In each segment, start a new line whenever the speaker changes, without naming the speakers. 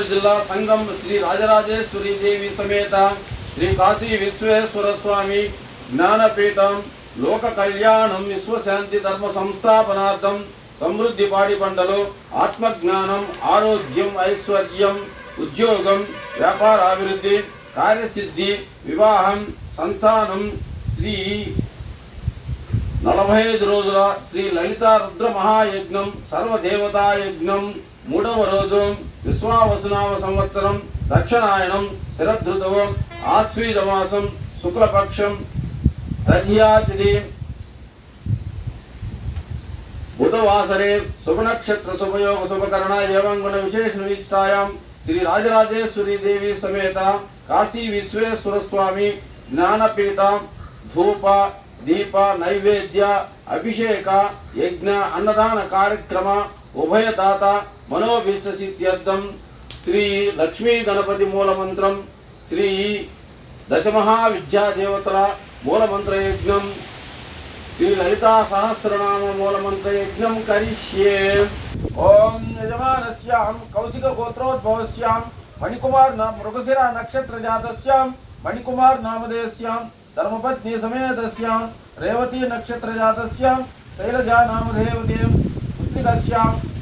నెల్లూరు జిల్లా సంఘం శ్రీ రాజరాజేశ్వరి దేవి సమేత శ్రీ కాశీ విశ్వేశ్వర స్వామి జ్ఞానపీఠం లోక కళ్యాణం విశ్వశాంతి ధర్మ సంస్థాపనార్థం సమృద్ధి పాడి పంటలు ఆత్మజ్ఞానం ఆరోగ్యం ఐశ్వర్యం ఉద్యోగం వ్యాపారాభివృద్ధి కార్యసిద్ధి వివాహం సంతానం శ్రీ నలభై ఐదు రోజుల శ్రీ లలితా రుద్ర మహాయజ్ఞం సర్వదేవతాయజ్ఞం మూడవ రోజు విశ్వావసునామ సంవత్సరం దక్షిణాయనం శరదృతవం ఆశ్వీజమాసం శుక్లపక్షం దహ్యాతిథి బుధవాసరే శుభనక్షత్ర శుభయోగ శుభకరణ ఏవంగుణ విశేషణ విశిష్టాయాం శ్రీ రాజరాజేశ్వరి దేవి సమేత కాశీ విశ్వేశ్వర స్వామి జ్ఞానపీఠ ధూప దీప నైవేద్య అభిషేక యజ్ఞ అన్నదాన కార్యక్రమ ఉభయదాత మనోభీష్ట శ్రీ లక్ష్మీ గణపతి మూలమంత్రం శ్రీ దశమహావిద్యాదేవతల మూలమంత్ర యజ్ఞం శ్రీ లలితా సహస్రనామ మూలమంత్రయజ్ఞం కరిష్యే. ఓం యజమానస్యాం కౌశిక గోత్రోద్భవస్యాం మణికుమార్ నా మృగశిర నక్షత్ర జాతస్యాం మణికుమార్ నామధేయస్యాం ధర్మపత్ని సమేతస్యాం రేవతీ నక్షత్ర జాతస్యాం శైలజా నామధేవతీం పుత్రికస్యాం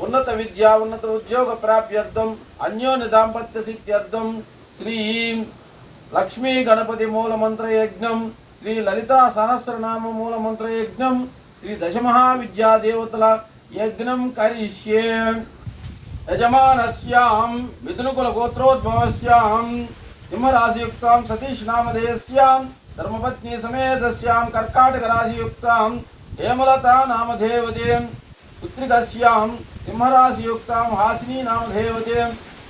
ఉన్నత విద్య ఉన్నత ఉద్యోగ ప్రాప్త్యర్థం అన్యోన్య దాంపత్య సిద్ధ్యర్థం శ్రీ లక్ష్మీ గణపతి మూల మంత్ర యజ్ఞం శ్రీ లలితా సహస్రనామ మూల మంత్ర యజ్ఞం శ్రీ దశమహావిద్యా దేవతల యజ్ఞం కరిష్యే. యజమానస్యాం మిథునుకుల గోత్రోద్భవస్యాం సింహరాశియుక్తాం సతీష్ నామధేయస్యాం ధర్మపత్ని సమేతస్యాం కర్కాటక రాశియుక్తాం హేమలతా నామధేవతీం పుత్రికస్యాం सिंहराशियुक्तां हासिनी नामधेयवते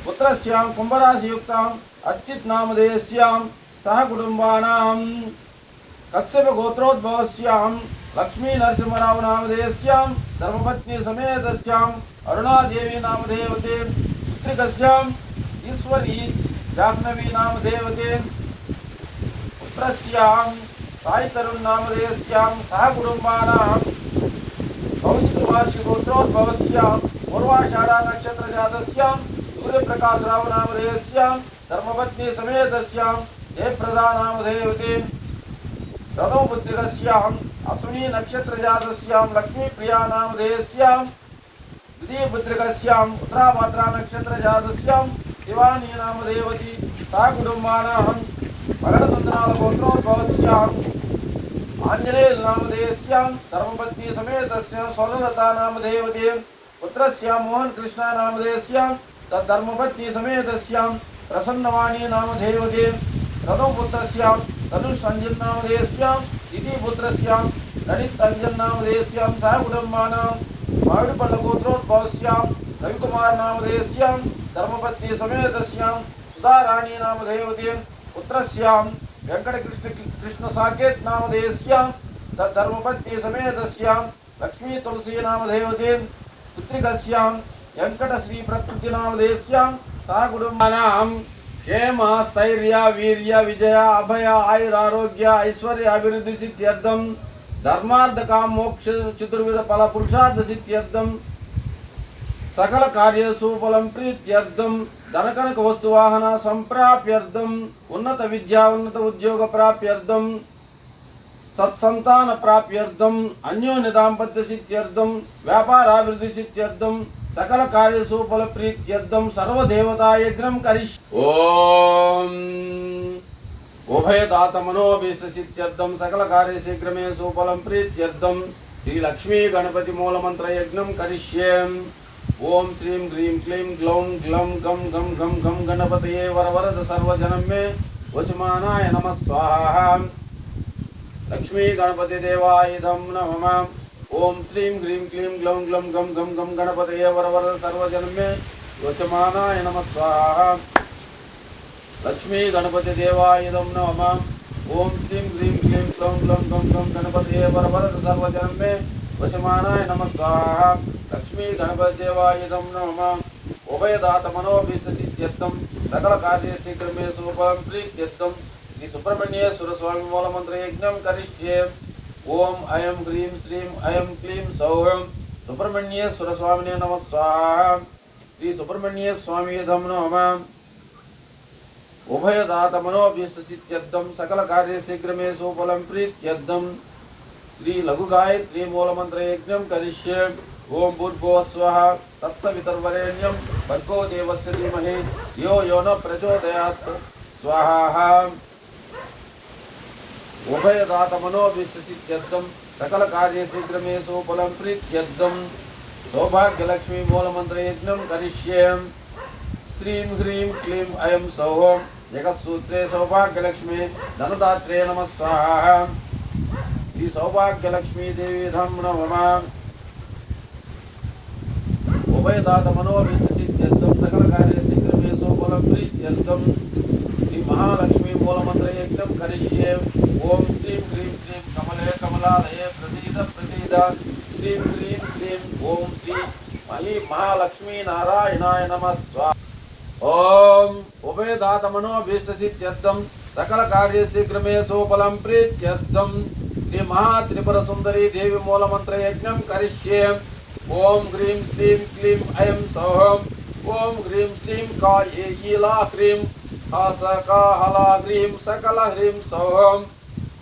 पुत्रस्यां कुम्भराशियुक्ताम् अच्युत् नामधेयस्यां सहकुटुम्बानां कश्यपगोत्रोद्भवस्यां लक्ष्मीनरसिंहराव नामधेयस्यां धर्मपत्नीसमेतस्याम् अरुणादेवी नामधेयवते पुत्रिकस्याम् ईश्वरी जाह्नवी नामधेयवते पुत्रस्यां सायितरुन् नामधेयस्यां सहकुटुबा वार्षिकोत्सव भवस्याम पूर्वाषाढ़ा नक्षत्र जातस्याम सूर्य प्रकाश राव नामधेयस्याम धर्मपत्नी समेतस्याम जयप्रदा नामधेयवती रनो पुत्रिकस्याम अश्विनी नक्षत्र जातस्याम लक्ष्मी प्रिया नामधेयस्याम द्वितीय पुत्रिकस्याम उत्तराभद्रा नक्षत्र जातस्याम शिवानी नामधेयवती सा कुटुम्बानाहं भरतचन्द्रालगोत्रोद्भवस्याहं आञ्जनेयनामधेयस्यां धर्मपत्नीसमेतस्यां स्वर्णलतानामधेयवतीं पुत्रस्यां मोहनकृष्णानामधेयस्यां तद्धर्मपत्नीसमेतस्यां प्रसन्नवाणीनामधेयवतीं रतौ पुत्रस्यां धनुषञ्जन्नामधेयस्यां इति पुत्रस्यां ललितञ्जन्नामधेयस्यां सहकुटुम्बानां माविडुपल्लगोत्रोद्भवस्यां रविकुमारनामधेयस्यां धर्मपत्नीसमेतस्यां सुधाराणीनामधेयवतीं पुत्रस्यां వెంకటకృష్ణ కృష్ణ సాకేత్ నామధేయస్యాం తద్ధర్మపత్ని సమేతస్యాం లక్ష్మీ తులసీ నామధేవతే పుత్రికస్యాం వెంకట శ్రీ ప్రకృతి నామధేయస్యాం సా కుటుంబానాం క్షేమ స్థైర్య వీర్య విజయ అభయ ఆయురారోగ్య ఐశ్వర్య అభివృద్ధి సిద్ధ్యర్థం. ధర్మార్థ కామ మోక్ష చతుర్విధ ఫల పురుషార్థ సిద్ధ్యర్థం. సకల కార్యేషు ఫలం ప్రీత్యర్థం. ధనకనక వస్తువాహన సంప్రాప్యర్థం ఉన్నత విద్యా ఉన్నత ఉద్యోగ ప్రాప్యర్థం సత్సంతాన ప్రాప్యర్థం అన్యోన్య దాంపత్య సిద్ధ్యర్థం వ్యాపారాభివృద్ధి సిద్ధ్యర్థం సకల కార్యసు ఫల ప్రీత్యర్థం సర్వదేవతాయజ్ఞం కరిష్ ఓం ఉభయదాత మనోభీష్ట సిద్ధ్యర్థం సకల కార్యశీఘ్రమే సుఫలం ప్రీత్యర్థం శ్రీ లక్ష్మీ గణపతి మూలమంత్ర యజ్ఞం కరిష్యేం. ओम श्रीं ह्रीं क्लीं ग्लौं ग्लं गम गम गम गं गणपतये वरवरद सर्वजनं मे वचमानाय नम स्वाहा। लक्ष्मी लक्ष्मीगणपतिदेवाय दं नमः। ॐ श्रीं ह्रीं क्लीं ग्लौं ग्लं गम गम गं गणपतये वरवरद सर्वजनं मे वचमानाय नम स्वाहा। लक्ष्मी लक्ष्मीगणपतिदेवाय दं नमः। ॐ श्रीं ह्रीं क्लीं ग्लौं ग्लं गम गं गणपतये वरवरद सर्वजनं मे वचमानाय नम स्वाहा। लक्ष्मी लक्ष्मीगणपतिवायुधं नम उभयदात मनोभिष्यम सकल कार्य शीघ्र मे सुपम सुब्रमण्य सुरस्वामी मूल मंत्र यज्ञ करिष्ये। ॐ ऐं ह्रीं श्रीं ऐं क्लीं सौहं। सुब्रह्मण्येश्वरस्वामिने नमः स्वाहा। श्रीसुब्रह्मण्यस्वामीधं नम उभयदात मनोभिशिद्यम सकल कार्य शीघ्र मे स्वफलम प्रीत्यम श्री लघु गायत्री मूल मंत्र यज्ञ करिष्ये। ओम भूर्भो स्व तत्सवितर्वरेण्यं भर्गो देवस्य धीमहि, यो यो न प्रचोदयात्। स्वाहा उभयदातमनोविश्वसिद्ध्यर्थं, सकलकार्ये शीघ्रमेषु फलं प्रीत्यर्थं सौभाग्यलक्ष्मीमूलमन्त्रयज्ञं करिष्ये श्रीं ह्रीं क्लीं अयं सौः जगत्सूत्रे सौभाग्यलक्ष्मी धनदात्रे नमः स्वाहा श्री सौभाग्यलक्ष्मी देवी धं नमः ఉభయదాత మనోభిత్యం సకల కార్య శీఘ్రమే సోఫలం ప్రీత్యర్థం శ్రీ మహాలక్ష్మీ మూలమంత్ర యజ్ఞం కరిష్యే. ఓం శ్రీం హ్రీం శ్రీం కమలే కమలాలయే ప్రసీద ప్రసీద. శ్రీం హ్రీం శ్రీం ఓం శ్రీ మహీ మహాలక్ష్మీ నారాయణాయ నమ స్వా. ఓం ఉభయదాత మనోభీష్టసిద్ధ్యర్థం సకల కార్య శీఘ్రమే సోఫలం ప్రీత్యర్థం శ్రీ మహాత్రిపుర సుందరి దేవి మూలమంత్ర యజ్ఞం కరిష్యే. ॐ ह्रीं क्लीम क्लीं ऐं सौहं। ॐ ह्रीं श्रीं कार्ये ईला ह्रीं हा सका हला ह्रीं सकल ह्रीं सौहं।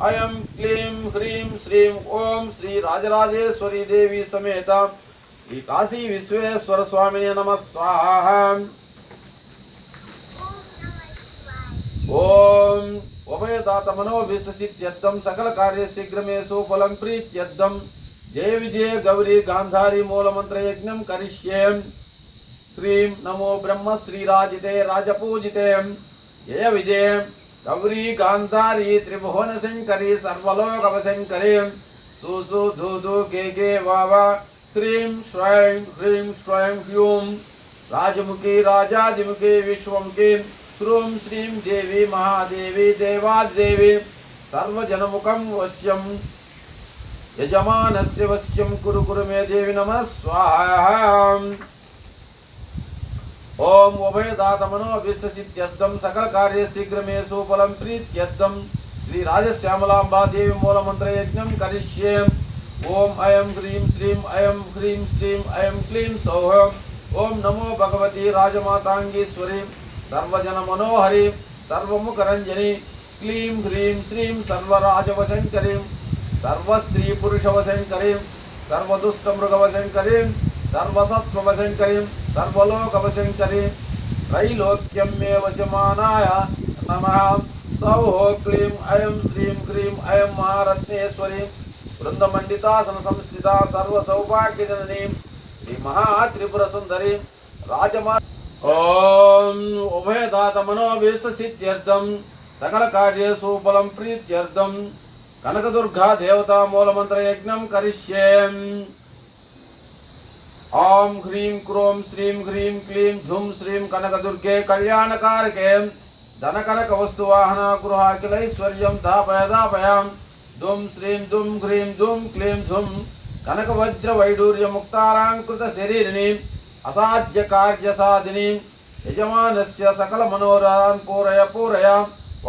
अयं क्लीं ह्रीं श्रीं ॐ श्रीराजराजेश्वरी देवी समेत श्रीकाशी विश्वेश्वरस्वामिने नमः स्वाहा। ॐ उभयदातमनोभिष्टसिद्ध्यर्थं सकलकार्यशीघ्रमेषु फलं प्रीत्यर्थम्। जय विजय गौरी गांधारी मूल मंत्र यज्ञ करिष्ये। श्री नमो ब्रह्म श्रीराजिते राजपूजिते। जय विजय गौरी गांधारी त्रिभुवन शंकरी सर्वलोक शंकरी सुसु धुधु गे गे वावा श्रीं श्रैं ह्रीं श्रैं ह्यूं। राजमुखी राजादिमुखी विश्वमुखी। श्रूं श्रीं देवी, महादेवी देवादेवी सर्वजनमुखं वश्यं యజమానస్య వశ్యం కురు కురు మే దేవి నమ స్వాహ. ఓం ఉభయదాతమనో విశ్వసిత్యర్థం సకల కార్య శీఘ్రమే సుఫలం ప్రీత్యర్థం. శ్రీ రాజశ్యామలాంబాదేవి మూలమంత్రయజ్ఞం కరిష్యే. ఓం అయం హ్రీం శ్రీం అయం హ్రీం శ్రీం అయం క్లీం సౌహం. ఓం నమో భగవతి రాజమాతాంగీశ్వరి. సర్వజన మనోహరి సర్వముఖరంజని క్లీం హ్రీం శ్రీం సర్వరాజవశంకరీం. సర్వస్త్రీ పురుషవశంకరి సర్వదుష్టమృగవశంకరి సర్వసత్వవశంకరి సర్వలోకవశంకరి త్రైలోక్యం మే వశమానాయ నమ సౌహో క్లీం అయం శ్రీం క్రీం అయం మహారత్నేశ్వరి బృందమండితాసన సంస్థిత సర్వ సౌభాగ్యజనని శ్రీ మహాత్రిపుర సుందరి రాజమా ఓం ఉభయదాత మనోభీష్టసిద్ధ్యర్థం సకల కార్య సుఫలం ప్రీత్యర్థం. కనకదుర్గా దేవతా మూలమంత్ర యజ్ఞం కరిష్యే ఓం హ్రీం క్రోం శ్రీం హ్రీం క్లీం ఝుం శ్రీం కనకదుర్గే కళ్యాణకారకే ధనకనక వస్తువాహన గృహాఖిలైశ్వర్యం దాపయ దాపయాం దుం శ్రీం దుం హ్రీం దుం క్లీం ఝుం కనక వజ్ర వైడూర్య ముక్తారాంకృత శరీరిని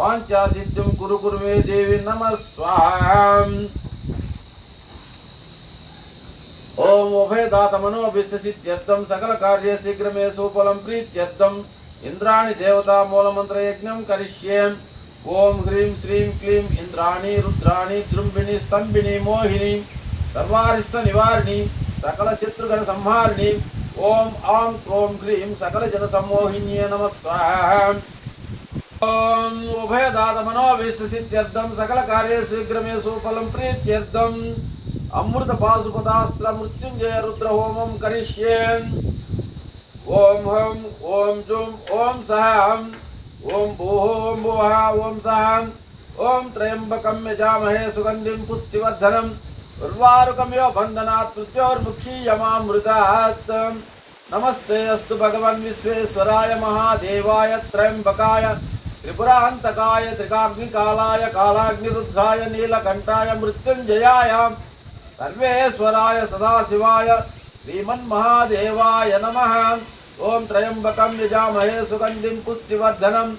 అసాధ్య కురు కురు మే దేవి నమస్వాం ఓం ఉభయదాత మనోభిష్టసిద్ధ్యర్థం సకల కార్య శీఘ్రమే సుఫలం ప్రీత్యర్థం. ఇంద్రాణి దేవతా మూలమంత్ర యజ్ఞం కరిష్యేం. ఓం హ్రీం శ్రీం క్లీం ఇంద్రాణి రుద్రాణి దృంభిణి స్తంభిని మోహిని సర్వారిష్ట నివారిణి సకల శత్రుగణ సంహారిణి. ఓం ఆం క్రోం హ్రీం సకల జన సమ్మోహిన్యే నమస్వాహం. ओम उभयदातमनोभिष्टसिद्ध्यर्थं सकलकार्येष्वीघ्रमेषु प्रीत्यर्थम्। करिष्ये। ॐ हं, ॐ ॐ सः ॐ भूः, ॐ भुवः, ॐ सः ॐ यजामहे पुष्टिवर्धनम् उर्वारुकमिव बन्धनात् नमस्ते अस्तु भगवन् विश्वेश्वराय महादेवाय त्र्यम्बकाय। त्रिपुरान्तकाय त्रिकाग्निकालाय कालाग्निरुद्धाय नीलकण्ठाय सर्वेश्वराय सदाशिवाय श्रीमन्महादेवाय नमः। ॐ त्र्यम्बकं यजामहे सुगन्धिं पुष्टिवर्धनम्।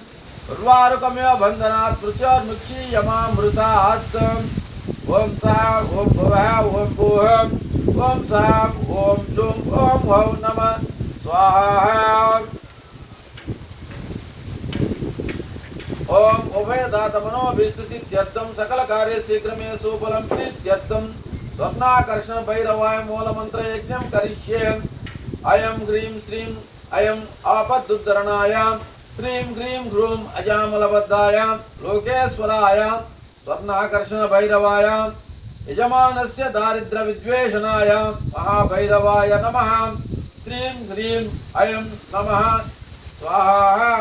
उर्वारुकमेव बन्धनात् मृत्योर्मुक्षीयमामृतात् ॐ सा नमः। स्वाहा। ओम उभयदातमनो विस्तुतित्यर्थम सकल कार्य शीघ्रमेषु फलम स्वप्नाकर्षण भैरवाय मूल मंत्र करिष्ये अयम श्रीम अयम श्रीम स्वप्नाकर्षण यजमानस्य महाभैरवाय नमः। श्रीम ह्रीम अयम नमः। स्वाहा।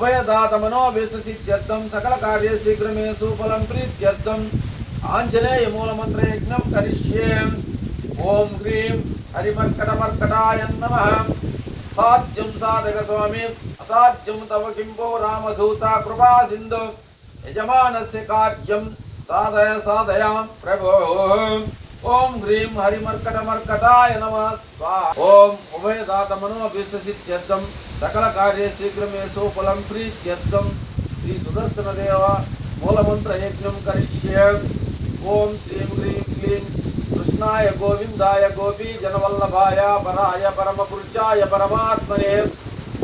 అభయదాతమనో విశ్వసిద్ధ్యర్థం సకల కార్య శీఘ్రమే సుఫలం ప్రీత్యర్థం. ఆంజనేయ మూలమంత్ర యజ్ఞం కరిష్యే. ఓం హ్రీం హరిమర్కటమర్కటాయ నమ. సాధ్యం సాధక స్వామి అసాధ్యం తవ కింపో రామధూత కృపా సింధు. యజమానస్య కార్యం సాధయ సాధయాం ప్రభో. ఓం హ్రీం హరిమర్కటమర్కటాయ నమ. స్వా ఓం ఉభయదాతమనో విశ్వసిద్ధ్యర్థం. नमः स्वाहा ॐ उभयदातमनोभिस्तुतित्यर्थं सकलकार्ये शीघ्रमे सुफलं प्रीत्यर्थं श्रीसुदर्शनदेव मूलमन्त्रयज्ञं करिष्ये ॐ श्रीं ह्रीं क्लीं कृष्णाय गोविन्दाय गोपीजनवल्लभाय पराय परमपुरुषाय परमात्मने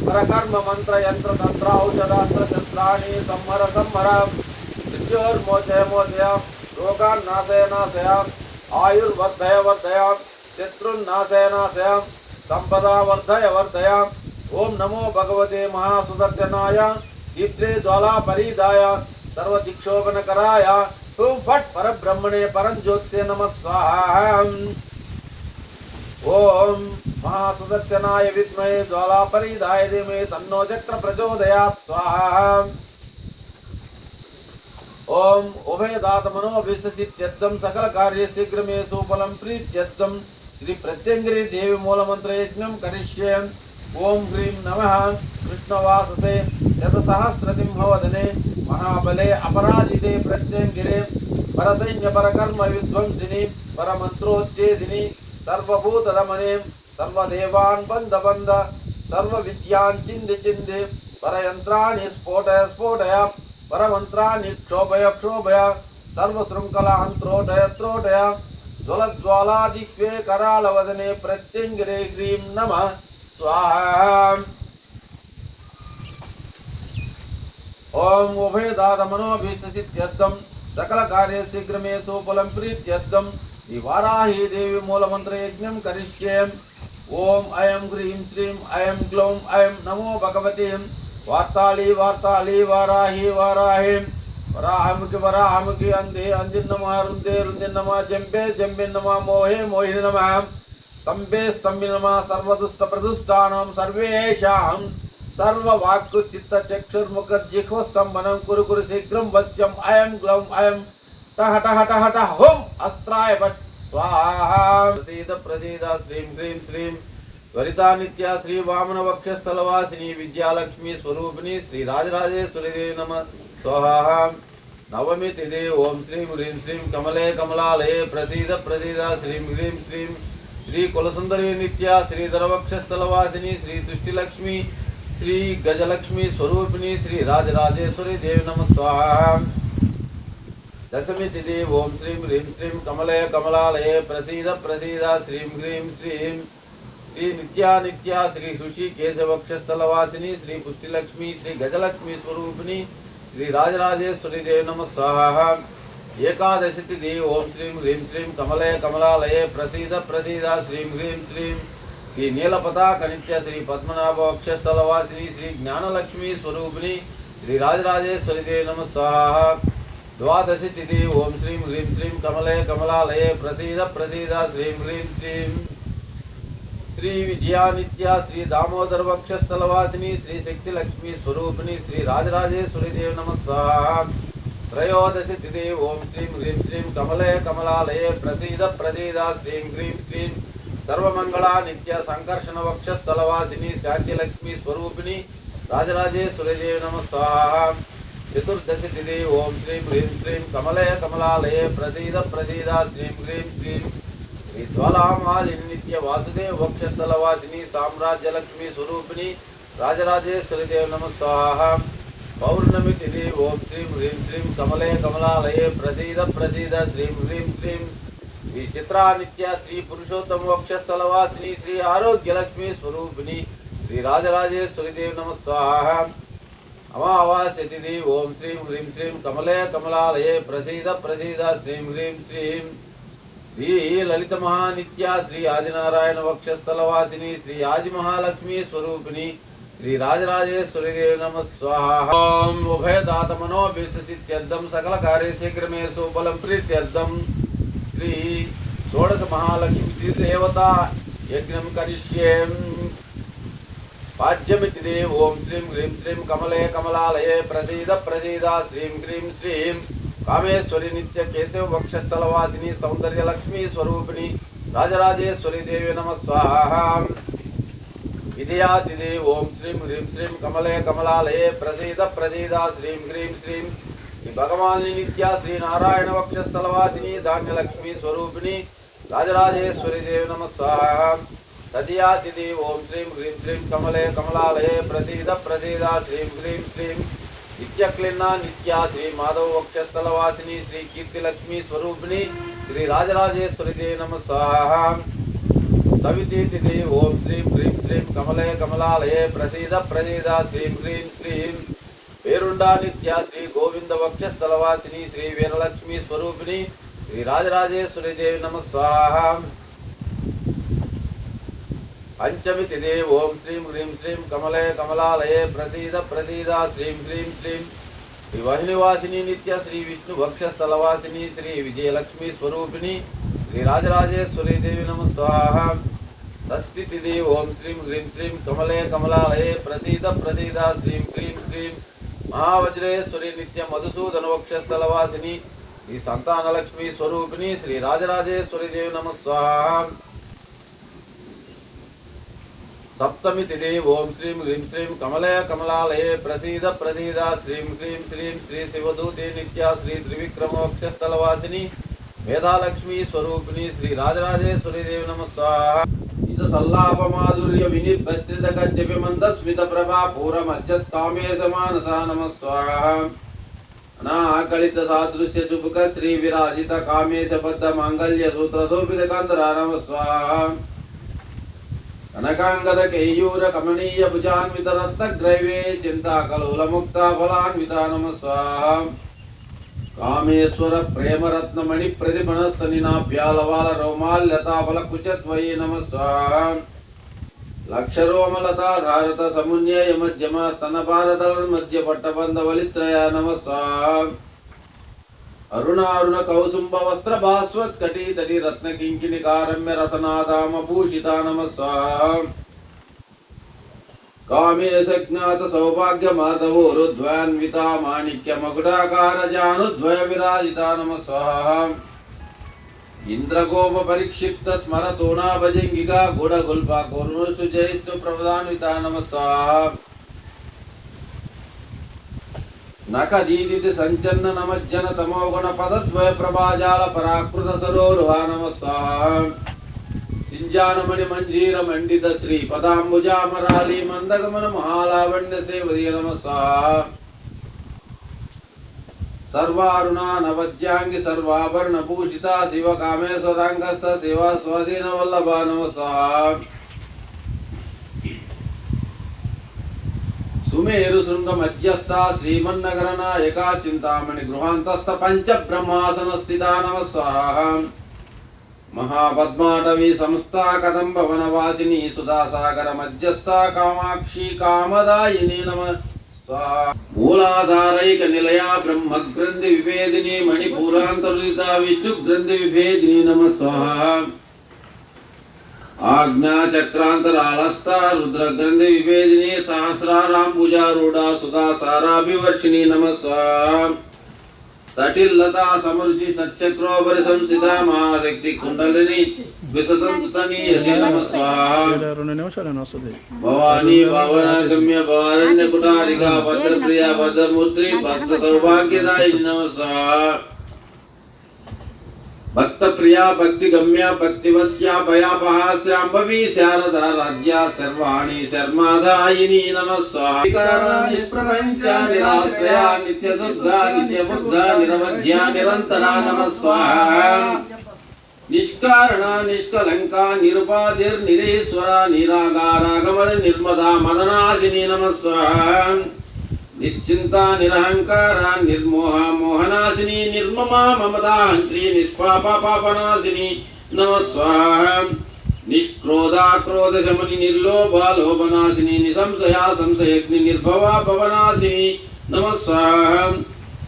परकर्म मन्त्र यन्त्र तन्त्र औषधास्त्र शस्त्राणि संहर संहर मृत्योर्मोचय मोचय रोगान् नाशय नाशय आयुर्वर्धय वर्धय शत्रुन्नाशय नाशय सम्पदा वर्धय वर्धय ॐ नमो भगवते महासुदर्शनाय दीप्ते ज्वालापरीदाय सर्वदिक्षोभनकराय हुं फट् परब्रह्मणे परञ्ज्योत्से नमः स्वाहा। ॐ महासुदर्शनाय विद्महे ज्वालापरीदाय धीमहि तन्नो चक्र प्रचोदयात् स्वाहा। ॐ उभयदातमनोभिस्ततित्यर्थं सकलकार्ये शीघ्रमे सुफलं प्रीत्यर्थं श्रीप्रत्यङ्गिरि देवी मूलमन्त्रयज्ञं करिष्ये। ఓం హ్రీం నమ కృష్ణవాససే శతసహస్రసింహవదనే మహాబలే అపరాజితే ప్రత్యంగిరే పరసైన్యపరకర్మ విధ్వంసిని పరమంత్రోచ్ఛేదిని సర్వభూతరమణే సర్వదేవాన్ బంద బంద సర్వవిద్యాన్ చింది చింది పరయంత్రాన్ని స్ఫోటయ స్ఫోటయ పరమంత్రాన్ని క్షోభయ క్షోభయ సర్వశృంఖలాన్ త్రోటయ త్రోటయ జ్వలజ్వాలాదిక్వే కరాళవదనే ప్రత్యంగిరే హ్రీం నమ स्वाहा। ॐ उभयदातमनोभीष्टसिद्ध्यर्थं सकलकार्ये शीघ्रमे सुफलं प्रीत्यर्थं श्रीवाराही देवी मूलमन्त्रयज्ञं करिष्ये। ॐ अयं नमो भगवते। वार्ताली वार्ताली, वाराही वाराही। वराहमुखि वराहमुखि अन्धे रुन्दिन्नमः जम्बे, जम्बिन्नमः, मोहे, मोहिनि नमः स्तम्भे स्तम्भि नमः सर्वदुष्टप्रदुष्टानां सर्वेषां सर्ववाक्कु चित्तचक्षुर्मुखजिह्वस्तम्भनं कुरु कुरु शीघ्रं वश्यम् अयं ग्लौं अयं टह टह टह टह हुम् अस्त्राय भट् स्वाहा। प्रसीद प्रसीद, श्रीं ह्रीं श्रीं त्वरिता नित्या श्री। वामन वक्षस्थलवासिनी विद्यालक्ष्मी स्वरूपिणी श्री राजराजेश्वरी देवी नमः। स्वाहा। नवमी तिथि ओम श्रीं, ह्रीं, श्रीं, कमले, कमलालये। प्रसीद प्रसीद, श्रीं, ह्रीं, श्रीं। श्री कुलसुंदरी नित्या श्रीधर वक्षस्थलवासिनी श्री दृष्टिलक्ष्मी श्री गजलक्ष्मी स्वरूपिणी, श्री राजराजेश्वरी देवी नमः स्वाहा। दशमी तिथि, ओम श्रीं, ह्रीं श्रीं कमले कमलालये, प्रसीद प्रसीद, श्रीं ह्रीं श्रीं। श्री नित्या नित्या, श्री ऋषि केशवक्षस्थलवासिनी श्री पुष्टिलक्ष्मी, श्री गजलक्ष्मी स्वरूपिणी, श्री राजराजेश्वरी देव नम स्वाहा। एकादशी तिथि ओम श्रीं ह्रीं श्रीं कमले कमलालये प्रसीद प्रसीद, श्रीं ह्रीं श्रीं। श्री नीलपताक नित्य श्री पद्मनाभ अक्षस्थलवासिनी श्री ज्ञानलक्ष्मी स्वरूपिणी श्री राजराजेश्वरी नम स्वाहा द्वादशी तिथि ओम श्रीं ह्रीं श्रीं कमले कमलालये प्रसीद प्रसीद श्रीं ह्रीं श्रीं श्री विजया नित्या श्री दामोदर वक्षस्थलवासिनी श्री शक्ति लक्ष्मी स्वरूपिणी श्री राजराजेश्वरी देव नम स्वाहा त्रयोदशि तिथि ओम श्रीं ह्रीं श्रीं कमले कमलालये प्रसीद प्रसीद श्रीं ह्रीं श्रीं सर्वमंगला नित्य संकर्षण वक्षस्थलवासिनी शांतिलक्ष्मी स्वरूपिणी राजराजेश्वरी देवी नमः स्वाहा चतुर्दशि तिथि ओम श्रीं ह्रीं श्रीं कमले कमलालये प्रसीद प्रसीद श्रीं ह्रीं श्रीं श्री ज्वालामालिनी नित्य वासुदेव वक्षस्थलवासिनी साम्राज्यलक्ष्मी स्वरूपिणी राजराजेश्वरी देव పౌర్ణమి తిథి ఓం శ్రీం హ్రీం శ్రీం కమలే కమలాలయ ప్రసీద ప్రసీద శ్రీం హ్రీం శ్రీం. శ్రీ చిత్రానిత్య శ్రీ పురుషోత్తమ వక్షస్థలవా శ్రీ శ్రీ ఆరోగ్యలక్ష్మి స్వరూపిణి శ్రీ రాజరాజేశ్వరిదేవి నమ స్వాహ. అమావాస్య తిథి ఓం శ్రీం హ్రీం శ్రీం కమలే కమలాలయ ప్రసీద ప్రసీద శ్రీం హ్రీం శ్రీం. శ్రీ లలిత మహానిత్య శ్రీ ఆదినారాయణ వక్షస్థలవాసిని శ్రీ ఆది మహాలక్ష్మీ స్వరూపిణి శ్రీ రాజరాజేశ్వరి దేవి స్వాహ ఓం ఉభయదాత మనోభిసిత్యర్థం సకల కార్య శీఘ్రమే సుబలం ప్రీత్యర్థం శ్రీ షోడశ మహాలక్ష్మి దేవత యజ్ఞం కరిష్యే పాద్యమితి దే ఓం శ్రీం హ్రీం శ్రీం కమలే కమలాలయే ప్రసీద ప్రసీద శ్రీం హ్రీం శ్రీం కామేశ్వరి నిత్య కేశవ వక్షస్థలవాసిని సౌందర్యలక్ష్మీ స్వరూపిణి రాజరాజేశ్వరి దేవి నమ స్వాహ विधियातिथि ओम श्रीं ह्रीं श्रीं कमले कमलालये प्रसीद प्रसीदा, श्रीं ह्रीं श्रीं। भगवानी नित्या श्रीनारायण वक्षस्थलवासिनी धान्यलक्ष्मी स्वरूपिणी, राजराजेश्वरी देव नमः स्वाहा। तदीयातिथि ओम श्रीं ह्रीं श्रीं कमले कमलालये प्रसीद प्रसीदा, श्रीं ह्रीं श्रीं। नित्यक्लिन्ना नित्या श्री माधव वक्षस्थलवासिनी श्री कीर्तिलक्ष्मी स्वरूपिणी, श्री राजराजेश्वरी देव नमः स्वाहा। सविति ओम श्रीं ह्रीं శ్రీం కమలే కమలాలయే ప్రసీద ప్రసీద శ్రీం హ్రీం శ్రీం. పేరుండా నిత్య శ్రీ గోవింద వక్షస్థలవాసిని శ్రీ వీరలక్ష్మి స్వరూపిణి శ్రీ రాజరాజేశ్వరి దేవి నమ స్వాహ. పంచమి తిథి ఓం శ్రీం హ్రీం శ్రీం కమలే కమలాలయే ప్రసీద ప్రసీద శ్రీం హ్రీం శ్రీం. శ్రీ వహినివాసిని నిత్య శ్రీ విష్ణు వక్షస్థలవాసిని శ్రీ విజయలక్ష్మి స్వరూపిణి శ్రీ రాజరాజేశ్వరి దేవి నమ స్వాహ. షష్ఠితిథి ఓం శ్రీం హ్రీం శ్రీం కమలే కమలాలయే ప్రసీద ప్రసీద శ్రీం హ్రీం శ్రీం మహావజ్రేశ్వరి నిత్య మధుసూదనవక్షస్థలవాసిని శ్రీ సంతానలక్ష్మి స్వరూపిణి శ్రీ రాజరాజేశ్వరి దేవి నమ స్వాహ. సప్తమి తిథి ఓం శ్రీం హ్రీం శ్రీం కమలే కమలాలయే ప్రసీద ప్రసీద శ్రీం హ్రీం శ్రీం శ్రీ శివదూతి నిత్య శ్రీ త్రివిక్రమోక్షస్థలవాసిని వేదాలక్ష్మీ స్వరూపిణి శ్రీ రాజరాజేశ్వరి దేవి నమ స్వాహ. సల్లాపమాధుర్య విని మాధుర్య వినిర్భత్రిత మంద స్మిత ప్రభా పూరమజ్జత్ కామేశ మానసా నమ స్వాహ అనాకళిత సాదృశ్య చుపుక శ్రీ విరాజిత కామేశ బద్ధ మాంగళ్య సూత్ర శోభిత కాంతరా నమ స్వాహ కనకాంగద కేయూర కమనీయ భుజాన్విత రత్నగ్రైవే చింతాకలోల ముక్త ఫలాన్విత నమ స్వాహ కామేశ్వర ప్రేమరత్నమణి ప్రతిమనస్తని నాభ్యాలవాల రోమాల్యతాఫల కుచత్వయి నమ లక్ష లక్షరోమలతా ధారత సమున్యయ మధ్యమ స్తనపారతల మధ్య పట్టబంధ వలిత్రయ నమ అరుణారుణ కౌసుంబ వస్త్ర భాస్వత్ కటి తటి రత్న కింకిణి కారమ్య రసనాదామ భూషిత నమ కామేశజ్ఞాత కామేశ జ్ఞాత సౌభాగ్య మాధవోరుద్వయాన్విత మాణిక్య మకుటాకార జానుద్వయ విరాజిత నమ స్వాహ ఇంద్రగోప పరిక్షిప్త స్మరతోనా భజంగిగా గుడగుల్ప కురుషు జయిస్తు ప్రవదాన్విత నమ స్వాహ నఖదీదితి సంచన్న నమజ్జన తమోగుణ పదద్వయ ప్రభాజాల పరాకృత సరోరుహ నమ స్వాహ సింజానమణి మంజీర మండిత శ్రీ పదాంబుజామరాలి మందగమన మహాలావణ్య సేవదీయ నమ సర్వారుణా నవద్యాంగి సర్వాభరణ భూషిత శివ కామేశ్వరాంగస్థ శివ స్వాధీన వల్లభ నమ సుమేరు శృంగ మధ్యస్థ శ్రీమన్నగర నాయక చింతామణి గృహాంతస్థ పంచ బ్రహ్మాసన స్థిత నమస్వాహ మహాపద్మాటవీ సంస్థా కదంబ వనవాసిని సుధాసాగర మధ్యస్థ కామాక్షి కామదాయిని నమ. మూలాధారైక నిలయా బ్రహ్మ గ్రంథి విభేదిని మణిపూరాంతరుదిత విష్ణు గ్రంథి విభేదిని నమ. స్వాహా ఆజ్ఞాచక్రాంతరాళస్థ రుద్రగ్రంథి విభేదిని సహస్రారాంబుజారూఢ సుధాసారాభివర్షిణి నమ. స్వాహ తటిల్లతా సమరుచి సత్యక్రోపరి సంస్థిత మహాశక్తి కుండలిని భవానీ భవనాగమ్య భారణ్య కుటారిక భద్రప్రియ భద్రమూర్తి భద్ర సౌభాగ్యదాయి నమ స్వాహ భక్త ప్రియా భక్తి గమ్య భక్తి వశ్య భయాపహాస్యాంభవి శారద రాజ్య సర్వాణి శర్మాదాయిని నమ స్వాహ ప్రపంచ నిరాశ్రయ నిత్య శుద్ధ నిత్య బుద్ధ నిరవధ్య నిరంతర నమ స్వాహ నిష్కారణ నిష్కలంక నిరుపాధిర్ నిరేశ్వర నిరాగారాగమన నిర్మదా మదనాశిని నమ స్వాహ నిశ్చింత నిరహంకార నిర్మోహ మోహనాశిని నిర్మమా మమదాహంత్రి నిష్పాప పాపనాశిని నమస్వాహ స్వాహ నిష్క్రోధ క్రోధ శమని నిర్లోభ లోభనాశిని నిసంశయ సంశయగ్ని నిర్భవ భవనాశిని నమ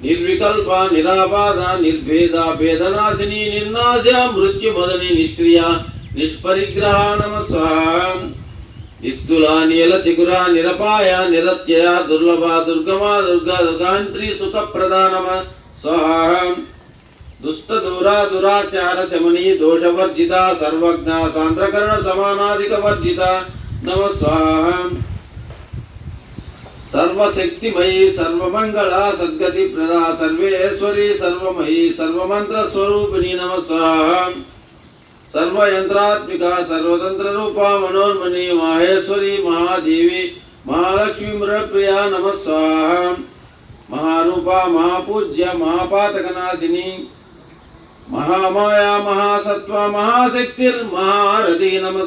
నిర్వికల్ప నిరాపాద నిర్భేద భేదనాశిని నిర్నాశ మృత్యుమదని నిష్క్రియ నిష్పరిగ్రహ నమస్వాహ నిస్తుల నీల తిగుర నిరపాయ నిరత్యయ దుర్లభా దుర్గమా దుర్గా దుర్గాంత్రి సుఖ ప్రధానమ స్వాహ. దుష్ట దూరా దురాచార శమని దోషవర్జిత సర్వజ్ఞ సాంద్రకరణ సమానాధిక వర్జిత నమ స్వాహం. సర్వశక్తిమయీ సర్వమంగళ సద్గతి ప్రదా సర్వేశ్వరి సర్వమయీ సర్వమంత్ర స్వరూపిణి నమ స్వాహం. सर्व सर्वतंत्र रूपा मनोन्मणि माहेश्वरी, महादेवी महालक्ष्मी मृ प्रिया नम महारूपा, महापूज्य, महापातकनाशिनी, महामाया महासत्व महाशक्तिर, महारथी नम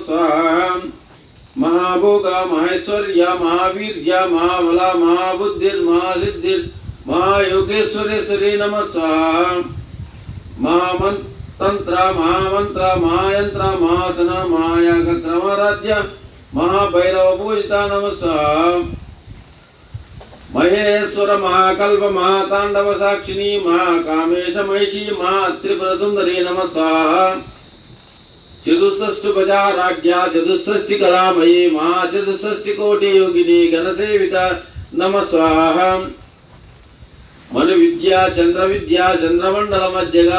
महाभोगा, महेश्वर्य महावीर महाबला, महाबुद्धिर, महासिद्धिर, महायोगेश्वरेश्वरी नम महामंत्र ತಂತ್ರ ಮಹಾಮಂತ್ರ ಮಹಾಯಂತ್ರ ಮಹಾಸನ ಮಹಾಯಾಗ ಕ್ರಮರಾಜ್ಯ ಮಹಾಭೈರವ ಪೂಜಿತ ನಮಸ್ಸ ಮಹೇಶ್ವರ ಮಹಾಕಲ್ಪ ಮಹಾತಾಂಡವ ಸಾಕ್ಷಿನಿ ಮಹಾಕಾಮೇಶ ಮಹಿಷಿ ಮಹಾ ತ್ರಿಪುರ ಸುಂದರಿ ನಮಸ್ಸ ಚತುಷ್ಷಷ್ಟು ಬಜಾರಾಢ್ಯ ಚತುಷ್ಷಷ್ಟಿ ಕಲಾಮಯಿ ಮಹಾ ಚತುಷ್ಷಷ್ಟಿ ಕೋಟಿ ಯೋಗಿನಿ ಘನಸೇವಿತ ನಮ ಸ್ವಾಹ ಮನು ವಿದ್ಯಾ ಚಂದ್ರ ವಿದ್ಯಾ ಚಂದ್ರಮಂಡಲ ಮಧ್ಯಗ